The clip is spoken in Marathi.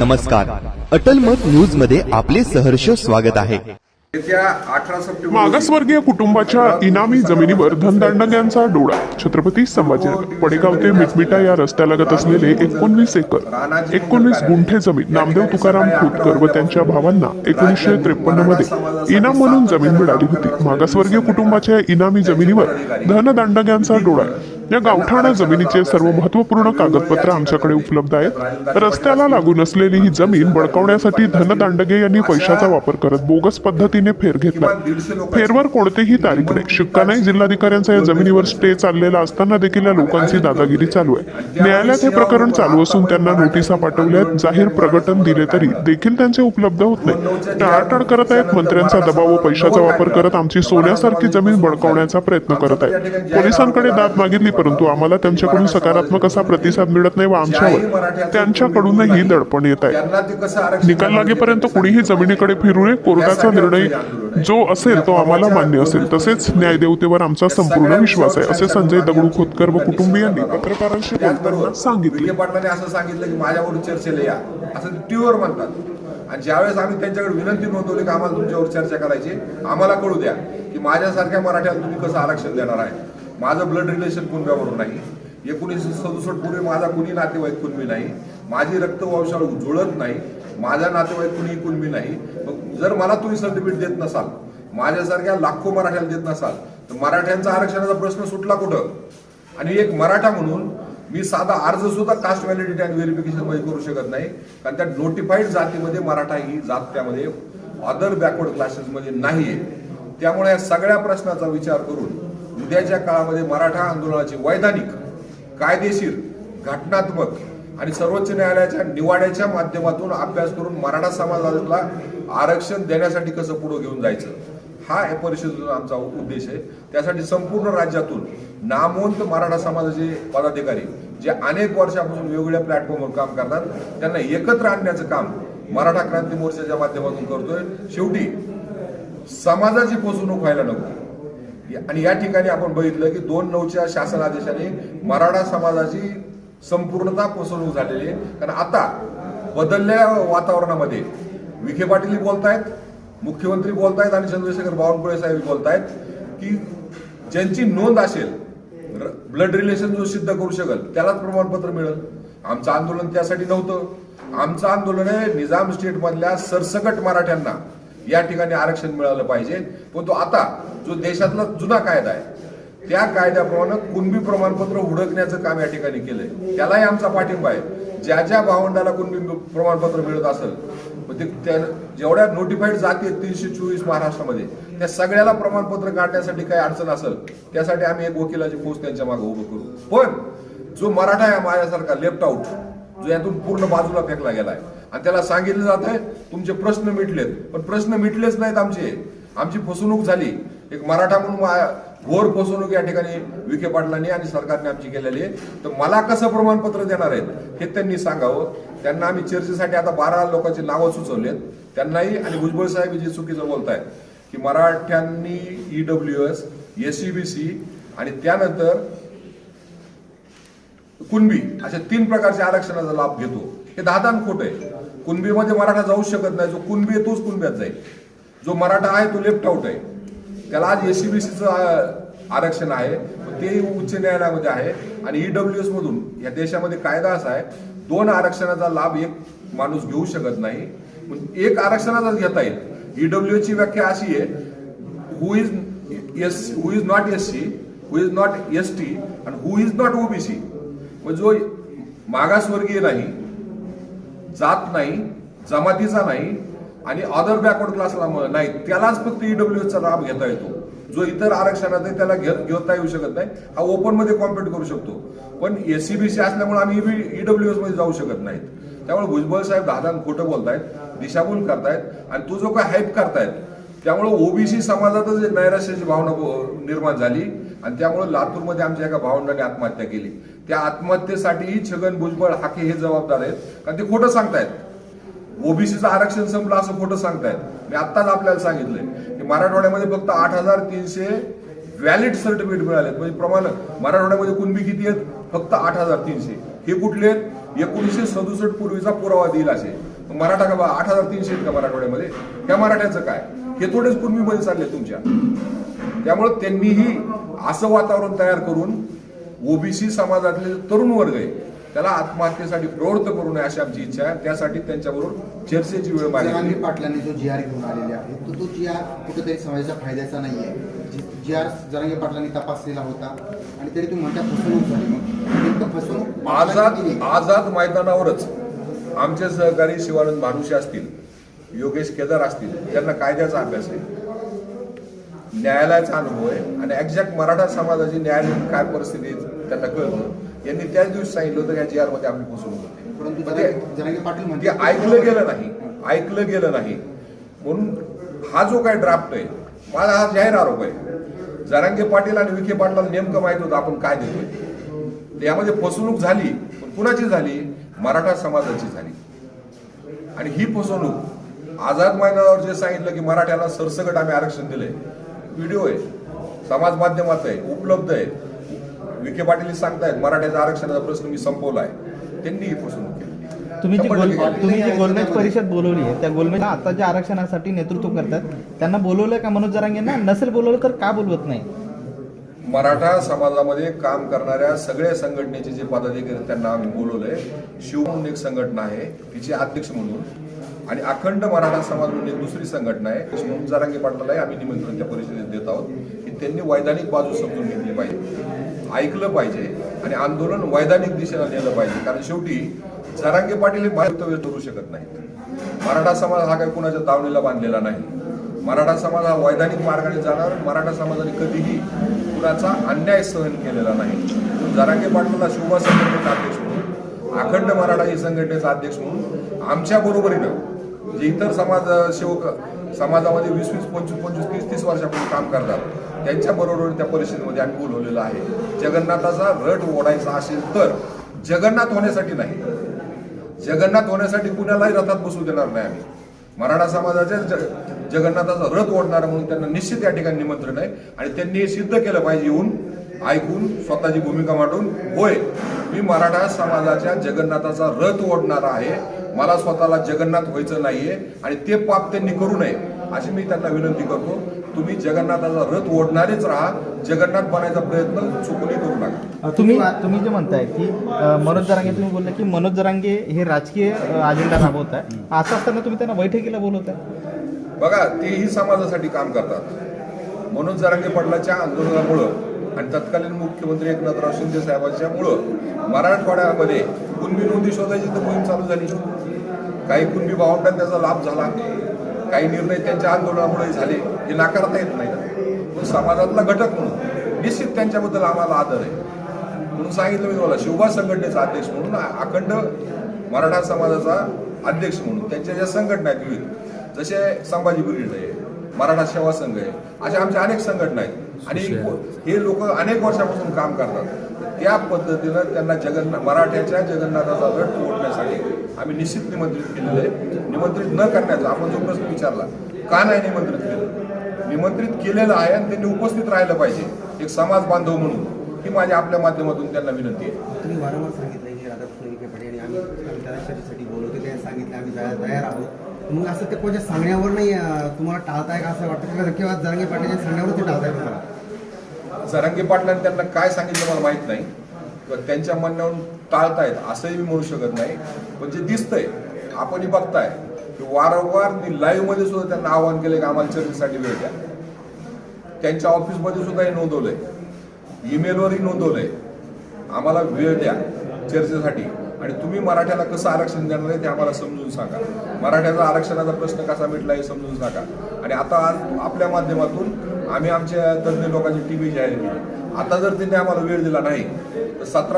नमस्कार. अटल मत न्यूजमध्ये आपले सहर्ष स्वागत आहे. मागासवर्गीय कुटुंबाच्या इनामी जमिनीवर धनदांडग्यांचा डोळा. छत्रपती संभाजीनगर पडेगाव ते मिटमिटा या रस्त्यालगत असलेले एकोणवीस एकर एकोणवीस गुंठे जमीन नामदेव तुकाराम खोतकर व त्यांच्या भावांना एकोणीसशे त्रेपन्नमध्ये इनाम म्हणून जमीन मिळाली होती. मागासवर्गीय कुटुंबाच्या इनामी जमिनीवर धनदांडग्यांचा डोळा. या गावठाणा जमिनीचे सर्व महत्त्वपूर्ण कागदपत्र आमच्याकडे उपलब्ध आहेत. रस्त्याला लागून असलेली ही जमीन बळकावण्यासाठी धनदांडगे यांनी पैशाचा वापर करत बोगस पद्धतीने फेर घेतला. फेरवर कोणतेही तारीख नाही. शिक्का नाही जिल्हाधिकाऱ्यांचा या जमिनीवर स्टे चाललेला असताना देखील या लोकांची दादागिरी चालू आहे. न्यायालयात हे प्रकरण चालू असून त्यांना नोटिसा पाठवल्यात जाहीर प्रकटन दिले तरी देखील त्यांचे उपलब्ध होत नाही. टाळाटाळ करत आहेत. मंत्र्यांचा दबाव व पैशाचा वापर करत आमची सोन्यासारखी जमीन बळकावण्याचा प्रयत्न करत आहेत. पोलिसांकडे दाद मागितली परंतु आम्हाला त्यांच्याकडून सकारात्मक असा प्रतिसाद मिळत नाही व आमच्यावर त्यांच्याकडूनही दडपण येत आहे. निकाल लागेपर्यंत कुणीही जमिनीकडे फिरू नये कोर्टाचा निर्णय जो असेल तो आम्हाला मान्य असेल. तसेच न्यायदेवतेवर आमचा संपूर्ण विश्वास आहे असे संजय दगडू खोतकर व कुटुंबियांनी पत्रकारांशी बोलताना सांगितले. विखे असं सांगितलं की माझ्यावर चर्चेला या. असं टीव्हीवर म्हणतात. आणि ज्यावेळेस आम्ही त्यांच्याकडे विनंती नोंदवली की आम्हाला तुमच्यावर चर्चा करायची आम्हाला कळू द्या की माझ्यासारख्या मराठ्याला तुम्ही कसं आरक्षण देणार आहे. माझं ब्लड रिलेशन कुणब्यावरून नाही. एकोणीसशे सदुसष्ट पूर्वी माझा कुणी नातेवाईक कुणबी नाही. माझी रक्तवंशावळ जुळत नाही. माझ्या नातेवाईक कुणी कुणबी नाही. मग जर मला तुम्ही सर्टिफिकेट देत नसाल माझ्यासारख्या लाखो मराठ्याला देत नसाल तर मराठ्यांचा आरक्षणाचा प्रश्न सुटला कुठं? आणि एक मराठा म्हणून मी साधा अर्ज सुद्धा कास्ट व्हॅलिडिटी आणि व्हेरिफिकेशनमध्ये करू शकत नाही. कारण त्या नोटिफाईड जातीमध्ये मराठा ही जात त्यामध्ये अदर बॅकवर्ड क्लासेस मध्ये नाहीये. त्यामुळे या सगळ्या प्रश्नाचा विचार करून उद्याच्या काळामध्ये मराठा आंदोलनाची वैधानिक कायदेशीर घटनात्मक आणि सर्वोच्च न्यायालयाच्या निवाड्याच्या माध्यमातून अभ्यास करून मराठा समाजाला आरक्षण देण्यासाठी कसं पुढे घेऊन जायचं? हा या परिषदेचा आमचा उद्देश आहे. त्यासाठी संपूर्ण राज्यातून नामवंत मराठा समाजाचे पदाधिकारी जे अनेक वर्षापासून वेगवेगळ्या प्लॅटफॉर्मवर काम करतात त्यांना एकत्र आणण्याचं काम मराठा क्रांती मोर्चाच्या माध्यमातून करतोय. शेवटी समाजाची फसवणूक व्हायला नको. आणि या ठिकाणी आपण बघितलं की दोन नऊच्या शासन आदेशाने मराठा समाजाची संपूर्णता फसवणूक झालेली आहे. कारण आता बदलल्या वातावरणामध्ये विखे पाटील बोलतायत मुख्यमंत्री बोलतायत आणि चंद्रशेखर बावनकुळे साहेब बोलतायत की ज्यांची नोंद असेल ब्लड रिलेशन जो सिद्ध करू शकेल त्यालाच प्रमाणपत्र मिळेल. आमचं आंदोलन त्यासाठी नव्हतं. आमचं आंदोलन आहे निजाम स्टेटमधल्या सरसकट मराठ्यांना या ठिकाणी आरक्षण मिळालं पाहिजे. पण तो आता जो देशातला जुना कायदा आहे त्या कायद्याप्रमाणे कुणबी प्रमाणपत्र हुडकण्याचं काम या ठिकाणी केलंय. त्यालाही आमचा पाठिंबा आहे. ज्या ज्या भावंडाला कुणबी प्रमाणपत्र मिळत असेल ते त्या जेवढ्या नोटिफाईड जाती तीनशे चोवीस महाराष्ट्रामध्ये त्या सगळ्याला प्रमाणपत्र काढण्यासाठी काही अडचण असेल त्यासाठी आम्ही एक वकिलाची पोस्ट त्यांच्या मागे उभं करू. पण जो मराठा आहे माझ्यासारखा लेफ्ट आउट जो यातून पूर्ण बाजूला फेकला गेलाय आणि त्याला सांगितलं जात आहे तुमचे प्रश्न मिटलेत. पण प्रश्न मिटलेच नाहीत आमचे. आमची फसवणूक झाली. एक मराठा म्हणून घोर फसवणूक या ठिकाणी विखे पाटलांनी आणि सरकारने आमची केलेली आहे. तर मला कसं प्रमाणपत्र देणार आहेत हे त्यांनी सांगावं. त्यांना आम्ही चर्चेसाठी आता बारा लोकांची नावं सुचवलेत. त्यांनाही आणि भुजबळ साहेब जे चुकीचं बोलतायत की मराठ्यांनी ई ईडब्ल्यू एस एसईबीसी आणि त्यानंतर कुणबी अशा तीन प्रकारच्या आरक्षणाचा लाभ घेतो. हे दादान खोट आहे. कुणबीमध्ये मराठा जाऊ शकत नाही. जो कुणबी आहे तोच कुणब्यात जाईल. जो मराठा आहे तो लेफ्ट आउट आहे. त्याला आज एससीबीसीचं आरक्षण आहे. ते उच्च न्यायालयामध्ये आहे. आणि ईडब्ल्यू एस मधून या देशामध्ये कायदा असा आहे दोन आरक्षणाचा लाभ एक माणूस घेऊ शकत नाही. पण एक आरक्षणाचाच घेता येईल. ईडब्ल्यू ची व्याख्या अशी आहे who is S who is not S C who is not S T आणि हु इज नॉट ओबीसी मग जो मागासवर्गीय नाही जात नाही जमातीचा नाही आणि अदर बॅकवर्ड क्लासला नाही त्यालाच फक्त ईडब्ल्यूएसचा लाभ घेता येतो. जो इतर आरक्षणात आहे त्याला घेता येऊ शकत नाही. हा ओपनमध्ये कॉम्पिट करू शकतो. पण एससीबीसी असल्यामुळे आम्ही e ईडब्ल्यू एसमध्ये जाऊ शकत नाहीत. त्यामुळे भुजबळ साहेब दादान खोटं बोलतायत दिशाभूल करतायत आणि तो जो काय हाईप करतायत त्यामुळे ओबीसी समाजातच नैराश्याची भावना निर्माण झाली आणि त्यामुळे लातूरमध्ये आमच्या एका भावंडाने आत्महत्या केली. त्या आत्महत्येसाठीही छगन भुजबळ हाके हे जबाबदार आहेत कारण ते खोटं सांगतायत. ओबीसीचं आरक्षण संपलं असं खोटं सांगतायत. मी आत्ताच आपल्याला सांगितलंय की मराठवाड्यामध्ये फक्त आठ हजार तीनशे व्हॅलिड सर्टिफिकेट मिळालेत. म्हणजे प्रमाण मराठवाड्यामध्ये कुणबी किती आहेत? फक्त आठ हजार तीनशे. हे कुठले आहेत? एकोणीसशे सदुसष्ट पूर्वीचा पुरावा देईल असे मराठा का बा आठ हजार तीनशे आहेत का मराठवाड्यामध्ये? त्या मराठ्याचं काय? हे थोडेच कुणबीमध्ये चालले तुमच्या. त्यामुळे त्यांनीही असं वातावरण तयार करून ओबीसी समाजातले तरुण वर्ग आहे त्याला आत्महत्येसाठी प्रवृत्त करू नये अशी आमची इच्छा आहे. त्यासाठी त्यांच्याबरोबर चर्चेची वेळ मागितली पाटलांनी जो जी आर घेऊन आलेले आहे तो तो जी आर कुठेतरी समाजाच्या फायद्याचा नाही आहे जी आर जरांगे पाटलांनी तपासलेला होता आणि तरी तुम्ही म्हणता फसवणूक झाली मग. नेमकं फसवणूक आझाद. आझाद मैदानावरच आमचे सहकारी शिवानंद भानुशी असतील योगेश केदार असतील त्यांना कायद्याचा अभ्यास आहे. न्यायालयाचा अनुभव आहे आणि एक्झॅक्ट मराठा समाजाची न्यायालयीन काय परिस्थिती त्यांना कळतं. यांनी त्याच दिवशी सांगितलं होतं की जी आरमध्ये आपली फसवणूक होते. परंतु म्हणते ऐकलं गेलं नाही. ऐकलं गेलं नाही. म्हणून हा जो काय ड्राफ्ट आहे माझा हा जाहीर आरोप आहे. जरांगे पाटील आणि विखे पाटलाला नेमकं माहीत होतं आपण काय देतोय. यामध्ये फसवणूक झाली पण कुणाची झाली? मराठा समाजाची झाली. आणि ही फसवणूक आझाद मैदानावर जे सांगितलं की मराठ्याला सरसकट आम्ही आरक्षण दिलंय व्हिडिओ आहे समाज माध्यमात आहे उपलब्ध आहे. विखे पाटील सांगतायत मराठ्याच्या आरक्षणाचा प्रश्न मी संपवलाय. त्यांनी ही फसवणूक केली. तुम्ही जी गोल. तुम्ही जी गोलमेज परिषद बोलवली आहे त्या गोलमेज आता आरक्षणासाठी नेतृत्व करतात त्यांना बोलवलं का मनोज जरांगेंना नसेल बोलवलं तर का बोलवत नाही? मराठा समाजामध्ये काम करणाऱ्या सगळ्या संघटनेचे जे पदाधिकारी त्यांना आम्ही बोलवलंय. शिव म्हणून एक संघटना आहे तिचे अध्यक्ष म्हणून. आणि अखंड मराठा समाज म्हणून एक दुसरी संघटना आहे म्हणून जरांगे पाटलालाही आम्ही निमंत्रण त्या परिषदेत देत आहोत. त्यांनी वैधानिक बाजू समजून घेतली पाहिजे. ऐकलं पाहिजे आणि आंदोलन वैधानिक दिशेला नेलं पाहिजे. कारण शेवटी जरांगे पाटील हे वक्तव्य करू शकत नाहीत. मराठा समाज हा काही कुणाच्या दावणीला बांधलेला नाही. मराठा समाज हा वैधानिक मार्गाने जाणार मराठा समाजाने कधीही कुणाचा अन्याय सहन केलेला नाही. जरांगे पाटलाला शिवबा संघटनेचा अध्यक्ष म्हणून अखंड मराठा ही संघटनेचा अध्यक्ष म्हणून आमच्या बरोबरीनं जे इतर समाज सेवक समाजामध्ये वीस वीस पंचवीस पंचवीस तीस तीस वर्षापूर्वी काम करतात. त्यांच्याबरोबर त्या परिषदेमध्ये आम्ही बोलवलेलं आहे. जगन्नाथाचा रट ओढायचा असेल तर जगन्नाथ होण्यासाठी नाही. जगन्नाथ होण्यासाठी कुणालाही रथात बसू देणार नाही आम्ही. मराठा समाजाच्या जगन्नाथाचा रथ ओढणार म्हणून त्यांना निश्चित या ठिकाणी निमंत्रण आहे आणि त्यांनी हे सिद्ध केलं पाहिजे येऊन ऐकून स्वतःची भूमिका मांडून होय मी मराठा समाजाच्या जगन्नाथाचा रथ ओढणार आहे. मला स्वतःला जगन्नाथ व्हायचं नाहीये आणि ते पाप त्यांनी करू नये अशी मी त्यांना विनंती करतो. तुम्ही जगन्नाथाचा रथ ओढणारेच राहा. जगन्नाथ बनायचा प्रयत्न चुकूनही करू नका. तुम्ही तुम्ही जे म्हणताय की मनोज जरांगे तुम्ही बोलले की मनोज जरांगे हे राजकीय अजेंडा राबवत आहे. असं असताना तुम्ही त्यांना बैठकीला बोलवताय? बघा तेही समाजासाठी काम करतात. मनोज जरांगे पाटलाच्या आंदोलनामुळं आणि तत्कालीन मुख्यमंत्री एकनाथराव शिंदे साहेबांच्यामुळं मराठवाड्यामध्ये कुणबी नोंदी शोधायची तर मोहीम चालू झाली. काही कुणबी भावंडांना त्याचा लाभ झाला. काही निर्णय त्यांच्या आंदोलनामुळे झाले. हे नाकारता येत नाही. पण समाजातला घटक म्हणून निश्चित त्यांच्याबद्दल आम्हाला आदर आहे. म्हणून सांगितलं मी तुम्हाला शिवबा संघटनेचा अध्यक्ष म्हणून अखंड मराठा समाजाचा अध्यक्ष म्हणून त्यांच्या ज्या संघटना आहेत विविध जसे संभाजी ब्रिगेड आहे मराठा सेवा संघ आहे अशा आमच्या अनेक संघटना आहेत. आणि हे लोक अनेक वर्षापासून काम करतात. त्या पद्धतीनं त्यांना जगन्नाथ मराठ्याच्या जगन्नाथाचा रथ ओढण्यासाठी आम्ही निश्चित निमंत्रित केलेलं आहे. निमंत्रित न करण्याचा आपण जो प्रश्न विचारला का नाही निमंत्रित केलं? निमंत्रित केलेलं आहे आणि त्यांनी उपस्थित राहिलं पाहिजे. एक समाज बांधव म्हणून. ही माझ्या आपल्या माध्यमातून त्यांना विनंती आहे. तुम्ही वारंवार सांगितलं की राधाकृष्ण विखे पाटील आणि आम्ही आम्ही त्याला चर्चेसाठी बोलवतो ते सांगितलं आम्ही तयार आहोत. मग असं ते कोणत्या सांगण्यावर नाही तुम्हाला टाळताय का असं वाटतं? किंवा किंवा जरांगे पाटीलच्या सांगण्यावर ते टाळताय तुम्हाला? जरांगे पाटलांनी त्यांना काय सांगितलं मला माहीत नाही. किंवा त्यांच्या म्हणण्यावरून टाळतायत असंही मी म्हणू शकत नाही. पण जे दिसतंय आपणही बघताय की वारंवार मी लाईव्हमध्ये सुद्धा त्यांना आवाहन केलं की आम्हाला चर्चेसाठी वेळ द्या. त्यांच्या ऑफिसमध्ये सुद्धा हे नोंदवलंय. ईमेलवरही नोंदवलंय. आम्हाला वेळ द्या चर्चेसाठी. आणि तुम्ही मराठ्याला कसं आरक्षण देणार आहे ते आम्हाला समजून सांगा. मराठ्याचा आरक्षणाचा प्रश्न कसा मिटला हे समजून सांगा. आणि आता आपल्या माध्यमातून आम्ही आमच्या तज्ज्ञ लोकांची टीव्ही जाहीर केली. आता जर त्यांनी आम्हाला वेळ दिला नाही तर सतरा